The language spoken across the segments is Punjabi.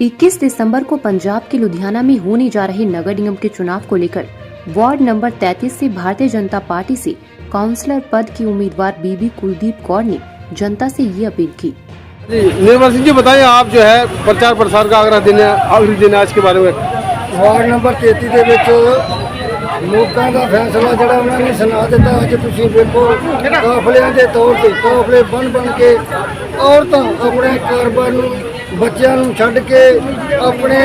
21 दिसंबर को पंजाब के लुधियाना में होने जा रहे नगर निगम के चुनाव को लेकर वार्ड नंबर 33 से भारतीय जनता पार्टी से काउंसलर पद की उम्मीदवार बीबी कुलदीप कौर ने जनता से ये अपील की जी निर्मल सिंह जी बताएं आप जो है प्रचार प्रसार का आगरा दिन है आखिरी दिन है आज के बारे में ਵਾਰਡ ਨੰਬਰ 33 ਦੇ ਵਿੱਚ ਲੋਕਾਂ ਦਾ ਫੈਸਲਾ ਜਿਹੜਾ ਉਹਨਾਂ ਨੇ ਸੁਣਾ ਦਿੱਤਾ ਅੱਜ ਤੁਸੀਂ ਵੇਖੋ ਕਾਫਲਿਆਂ ਦੇ ਤੌਰ ਤੇ ਕਾਫਲੇ ਬਣ ਬਣ ਕੇ ਔਰਤਾਂ ਆਪਣੇ ਕਾਰੋਬਾਰ ਨੂੰ ਬੱਚਿਆਂ ਨੂੰ ਛੱਡ ਕੇ ਆਪਣੇ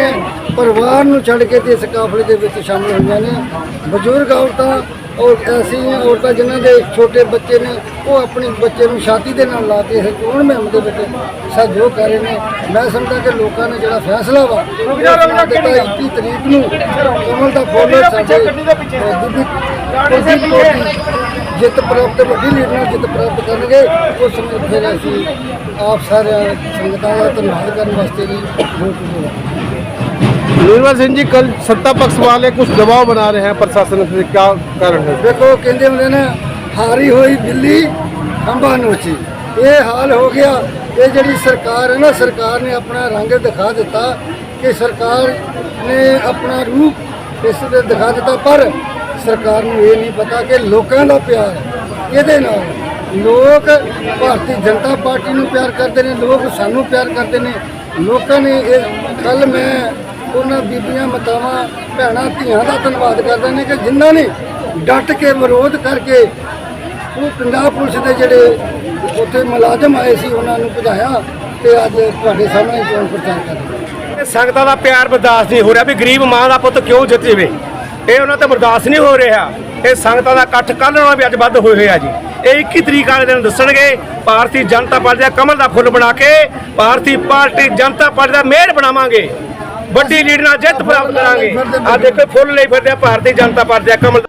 ਪਰਿਵਾਰ ਨੂੰ ਛੱਡ ਕੇ ਤੇ ਇਸ ਕਾਫਲੇ ਦੇ ਵਿੱਚ ਸ਼ਾਮਲ ਹੋਈਆਂ ਨੇ। ਬਜ਼ੁਰਗ ਔਰਤਾਂ ਔਰ ਐਸੀਆਂ ਔਰਤਾਂ ਜਿਨ੍ਹਾਂ ਦੇ ਛੋਟੇ ਬੱਚੇ ਨੇ ਉਹ ਆਪਣੇ ਬੱਚੇ ਨੂੰ ਛਾਤੀ ਦੇ ਨਾਲ ਲਾ ਕੇ ਇਹ ਚੋਣ ਮੁਹਿੰਮ ਦੇ ਵਿੱਚ ਸਹਿਯੋਗ ਕਰ ਰਹੇ ਨੇ। ਮੈਂ ਸਮਝਦਾ ਕਿ ਲੋਕਾਂ ਨੇ ਜਿਹੜਾ ਫੈਸਲਾ ਵਾ ਦਿੱਤਾ 21 ਤਰੀਕ ਨੂੰ ਕਮਲ ਦਾ ਫੁੱਲ ਸਾਡੇ ਕੌਰ ਦੀ ਜਿੱਤ ਪ੍ਰਾਪਤ ਵੱਡੀ ਲੀਡ ਨਾਲ ਜਿੱਤ ਪ੍ਰਾਪਤ ਕਰਨਗੇ ਉਹ ਸੰਗਤ ਫਿਰ ਅਸੀਂ ਆਪ ਸਾਰਿਆਂ ਸੰਗਤਾਂ ਦਾ ਧੰਨਵਾਦ ਕਰਨ ਵਾਸਤੇ ਵੀ ਵੋਟ ਪਾਵਾਂਗੇ ਨਿਰਮਲ ਸਿੰਘ ਜੀ ਕੱਲ ਸੱਤਾ ਪਕਸ ਵਾਲੇ ਕੁਝ ਦਬਾਅ ਬਣਾ ਰਹੇ ਹਨ ਪ੍ਰਸ਼ਾਸਨ ਦੇ ਕੀ ਕਾਰਨ ਹੈ? ਦੇਖੋ ਕਹਿੰਦੇ ਹੁੰਦੇ ਨੇ ਹਾਰੀ ਹੋਈ ਦਿੱਲੀ ਖੰਭਾ ਨੋਚੀ ਇਹ ਹਾਲ ਹੋ ਗਿਆ। ਇਹ ਜਿਹੜੀ ਸਰਕਾਰ ਹੈ ਨਾ ਸਰਕਾਰ ਨੇ ਆਪਣਾ ਰੰਗ ਦਿਖਾ ਦਿੱਤਾ ਕਿ ਸਰਕਾਰ ਨੇ ਆਪਣਾ ਰੂਪ ਇਸ ਦੇ ਦਿਖਾ ਦਿੱਤਾ ਪਰ ਸਰਕਾਰ ਨੂੰ ਇਹ ਨਹੀਂ ਪਤਾ ਕਿ ਲੋਕਾਂ ਦਾ ਪਿਆਰ ਇਹਦੇ ਨਾਲ? ਲੋਕ ਭਾਰਤੀ ਜਨਤਾ ਪਾਰਟੀ ਨੂੰ ਪਿਆਰ ਕਰਦੇ ਨੇ, ਲੋਕ ਸਾਨੂੰ ਪਿਆਰ ਕਰਦੇ ਨੇ। ਲੋਕਾਂ ਨੇ ਇਹ ਕੱਲ ਮੈਂ ਉਹਨਾਂ ਬੀਬੀਆਂ, ਮਾਤਾਵਾਂ, ਭੈਣਾਂ, ਧੀਆਂ ਦਾ ਧੰਨਵਾਦ ਕਰਦੇ ਨੇ ਕਿ ਜਿਨ੍ਹਾਂ ਨੇ ਡਟ ਕੇ ਵਿਰੋਧ ਕਰਕੇ ਉਹ ਪੰਜਾਬ ਪੁਲਿਸ ਦੇ ਜਿਹੜੇ ਉੱਥੇ ਮੁਲਾਜ਼ਮ ਆਏ ਸੀ, ਉਹਨਾਂ ਨੂੰ ਭਜਾਇਆ ਤੇ ਅੱਜ ਤੁਹਾਡੇ ਸਾਹਮਣੇ ਚੋਣ ਪ੍ਰਚਾਰ ਕਰ ਰਹੇ ਸੰਗਤਾਂ ਦਾ ਪਿਆਰ ਬਰਦਾਸ਼ਤ ਨਹੀਂ ਹੋ ਰਿਹਾ ਵੀ ਗਰੀਬ ਮਾਂ ਦਾ ਪੁੱਤ ਕਿਉਂ ਜਿੱਤ ਜਾਵੇ? ਇਹ ਉਹਨਾਂ ਤੇ ਬਰਦਾਸ਼ਤ ਨਹੀਂ ਹੋ ਰਿਹਾ ਇਹ ਸੰਗਤਾਂ ਦਾ ਇਕੱਠ ਕੱਲ੍ਹ ਨਾਲੋਂ ਵੀ ਅੱਜ ਵੱਧ ਹੋਏ ਹੋਇਆ ਜੀ ਇਹ 21 ਤਰੀਕ ਵਾਲੇ ਦਿਨ ਦੱਸਣਗੇ ਭਾਰਤੀ ਜਨਤਾ ਪਾਰਟੀ ਦਾ ਕਮਲ ਦਾ ਫੁੱਲ ਬਣਾ ਕੇ ਭਾਰਤੀ ਪਾਰਟੀ ਜਨਤਾ ਪਾਰਟੀ ਦਾ ਮੇਲ ਬਣਾਵਾਂਗੇ ਵੱਡੀ ਲੀਡ ਨਾਲ ਜਿੱਤ ਪ੍ਰਾਪਤ ਕਰਾਂਗੇ ਆ ਦੇਖੋ ਫੁੱਲ ਲਈ ਫਿਰਦੇ ਆ ਭਾਰਤੀ ਜਨਤਾ ਪਾਰਟੀ ਦਾ ਕਮਲ